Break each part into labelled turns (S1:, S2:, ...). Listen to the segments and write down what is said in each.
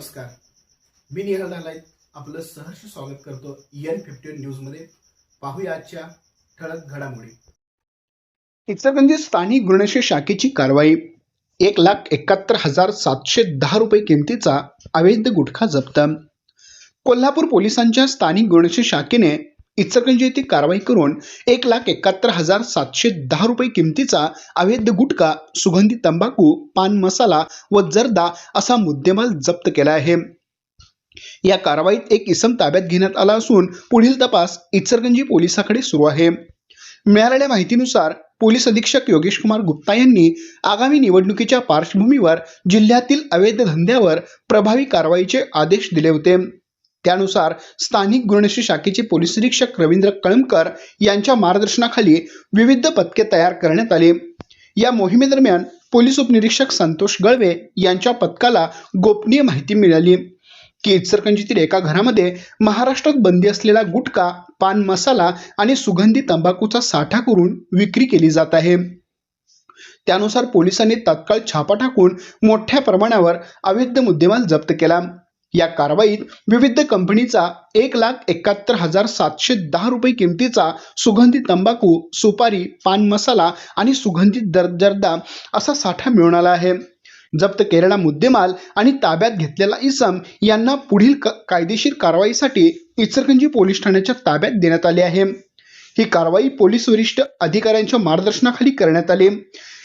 S1: नमस्कार. मी निहाल नालायत आपलं सहर्ष स्वागत करतो एन फिफ्टी न्यूजमध्ये. पाहूया आजच्या ठळक घडामोडी.
S2: इचलकरंजी स्थानिक गुन्हेगारी शाखेची कारवाई. एक लाख एकाहत्तर हजार सातशे दहा रुपये किमतीचा अवैध गुटखा जप्त. कोल्हापूर पोलिसांच्या स्थानिक गुणशे शाखेने इचलकरंजी येथे कारवाई करून एक लाख एकाहत्तर हजार सातशे दहा रुपये किमतीचा अवैध गुटखा सुगंधी तंबाखू पान मसाला व जर्दा असा मुद्देमाल जप्त केला आहे. या कारवाईत एक इसम ताब्यात घेण्यात आला असून पुढील तपास इचलकरंजी पोलिसाकडे सुरू आहे. मिळालेल्या माहितीनुसार पोलीस अधीक्षक योगेश कुमार गुप्ता यांनी आगामी निवडणुकीच्या पार्श्वभूमीवर जिल्ह्यातील अवैध धंद्यावर प्रभावी कारवाईचे आदेश दिले होते. त्यानुसार स्थानिक गुणशी शाखेचे पोलीस निरीक्षक रवींद्र कळमकर यांच्या मार्गदर्शनाखाली विविध पथके तयार करण्यात आली. या मोहिमेदरम्यान पोलीस उपनिरीक्षक संतोष गळवे यांच्या पथकाला गोपनीय माहिती मिळाली. की एका घरामध्ये महाराष्ट्रात बंदी असलेला गुटखा पान मसाला आणि सुगंधी तंबाखूचा साठा करून विक्री केली जात आहे. त्यानुसार पोलिसांनी तात्काळ छापा टाकून मोठ्या प्रमाणावर अवैध मुद्देमाल जप्त केला. या कारवाईत विविध कंपनीचा एक लाख एकाहत्तर हजार सातशे दहा रुपये किमतीचा सुगंधी तंबाखू सुपारी पान मसाला आणि सुगंधित दर जर्दा असा साठा मिळून आला आहे. जप्त केलेला मुद्देमाल आणि ताब्यात घेतलेला इसम यांना पुढील क- कायदेशीर कारवाईसाठी इचलकरंजी पोलीस ठाण्याच्या ताब्यात देण्यात आले आहे. ही कारवाई पोलीस वरिष्ठ अधिकाऱ्यांच्या मार्गदर्शनाखाली करण्यात आली.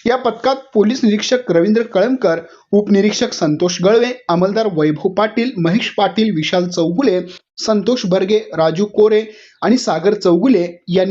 S2: या पथकात पोलीस निरीक्षक रवींद्र कळमकर उपनिरीक्षक संतोष गळवे अंमलदार वैभव पाटील महेश पाटील विशाल चौगुले संतोष बर्गे राजू कोरे आणि सागर चौगुले यांनी